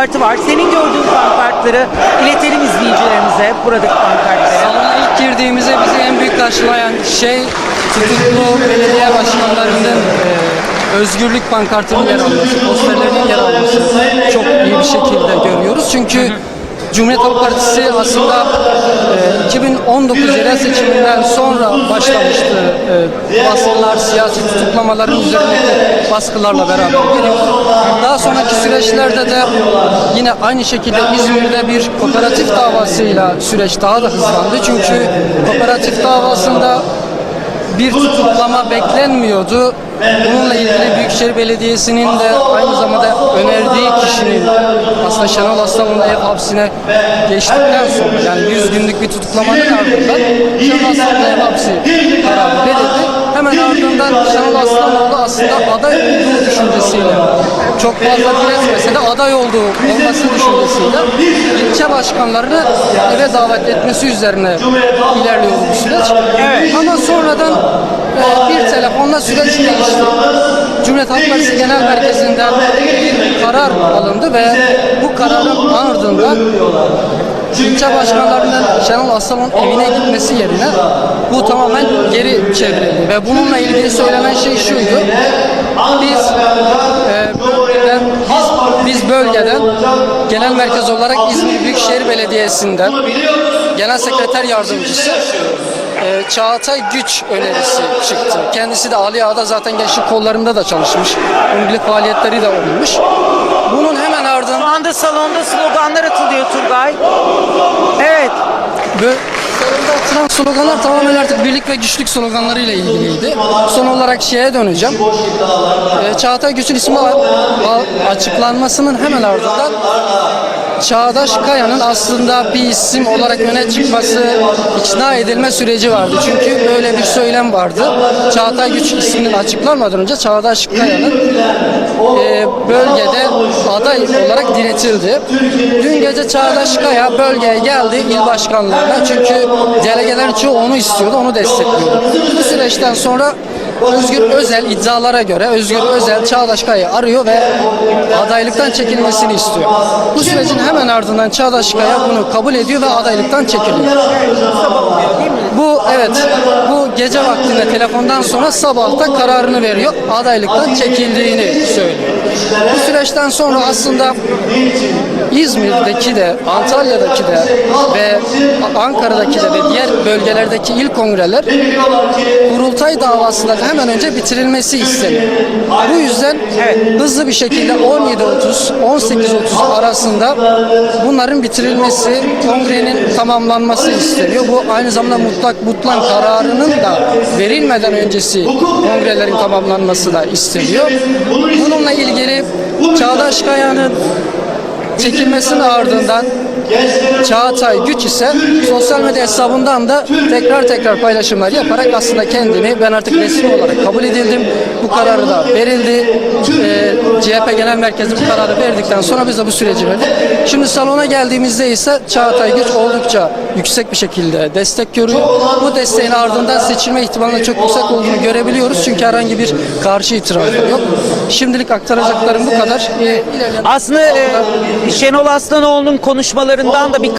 pankartı var. Senin gördüğün pankartları iletelim izleyicilerimize. Buradaki pankartları. Salona ilk girdiğimizde bizi en büyük karşılayan şey tutuklu belediye başkanlarının e, özgürlük pankartının yer alması, posterlerinin yer alması çok iyi bir şekilde görüyoruz. Çünkü Cumhuriyet Halk Partisi aslında e, 2019 yerel seçiminden sonra başlamıştı e, baskılar, siyasi tutuklamaların üzerindeki baskılarla beraber. Daha sonraki süreçlerde de yine aynı şekilde İzmir'de bir kooperatif davasıyla süreç daha da hızlandı. Çünkü kooperatif davasında bir tutuklama beklenmiyordu. Bununla ilgili Büyükşehir Belediyesi'nin de aynı zamanda önerdiği kişinin aslında Şenol Aslan'ın ev hapsine geçtikten sonra yani 100 günlük bir tutuklamanın ardından Şenol Aslan'ın ev hapsi kararı verildi. Hemen ardından Şenol Aslanoğlu aslında aday olduğu düşüncesiyle çok fazla diretmese de aday olduğu olması düşüncesiyle ilçe başkanlarını eve davet etmesi üzerine ilerliyor bu süreç. Evet. Ama sonradan e, bir telefonla süreç değişti. Cumhuriyet Halk Partisi Genel Merkezi'nden bir karar alındı ve bu kararın ardından ilçe başkanlarının Şenol Aslan'ın evine gitmesi yerine bu tamamen geri çevrildi ve bununla ilgili söylenen şey şuydu. Biz e, bölgeden, biz, bölgeden genel merkez olarak İzmir Büyükşehir Belediyesi'nden genel sekreter yardımcısı e, Çağatay Güç önerisi çıktı. Kendisi de Ali Ağa'da zaten gençlik kollarında da çalışmış. İlgili faaliyetleri de olmuş. Bunun hemen Şu ardından anda salonda sloganlar atılıyor Turgay. Evet. Ve sloganlar tamamen artık birlik ve güçlük sloganlarıyla ilgiliydi. Son olarak şeye döneceğim. Ee, Çağatay Güç'ün ismi açıklanmasının hemen ardından Çağdaş Kaya'nın aslında bir isim olarak öne çıkması, ikna edilme süreci vardı. Çünkü böyle bir söylem vardı. Çağatay Güç isminin açıklanmadan önce Çağdaş Kaya'nın e, bölgede aday olarak diretildi. Dün gece Çağdaş Kaya bölgeye geldi il başkanlığına. Çünkü delegelerin çoğu onu istiyordu, onu destekliyordu. Bu süreçten sonra Özgür Özel iddialara göre Özgür Özel Çağdaş Kaya'yı arıyor ve adaylıktan çekilmesini istiyor. Bu sürecin hemen ardından Çağdaş Kaya bunu kabul ediyor ve adaylıktan çekiliyor. Bu evet, bu gece vaktinde telefondan sonra sabahta kararını veriyor. Adaylıktan çekildiğini söylüyor. Bu süreçten sonra aslında İzmir'deki de, Antalya'daki de ve Ankara'daki de ve diğer bölgelerdeki il kongreler kurultay davasında hemen önce bitirilmesi isteniyor. Bu yüzden hızlı bir şekilde 17.30 18.30 arasında bunların bitirilmesi, kongrenin tamamlanması isteniyor. Bu aynı zamanda mutlak mutlan kararının da verilmeden öncesi kongrelerin tamamlanması da isteniyor. Bununla ilgili Çağdaş Kaya'nın çekilmesinin ardından Çağatay Güç ise sosyal medya hesabından da tekrar tekrar paylaşımlar yaparak aslında kendini ben artık resmi olarak kabul edildim. Bu kararı da verildi. Ee, CHP Genel Merkezi bu kararı verdikten sonra biz de bu süreci verdik. Şimdi salona geldiğimizde ise Çağatay Güç oldukça yüksek bir şekilde destek görüyor. Bu desteğin ardından seçilme ihtimalinin çok yüksek olduğunu görebiliyoruz. Çünkü herhangi bir karşı itirazı yok. Şimdilik aktaracaklarım bu kadar. Ee, Aslında e, Şenol Aslanoğlu'nun konuşmalarından da bir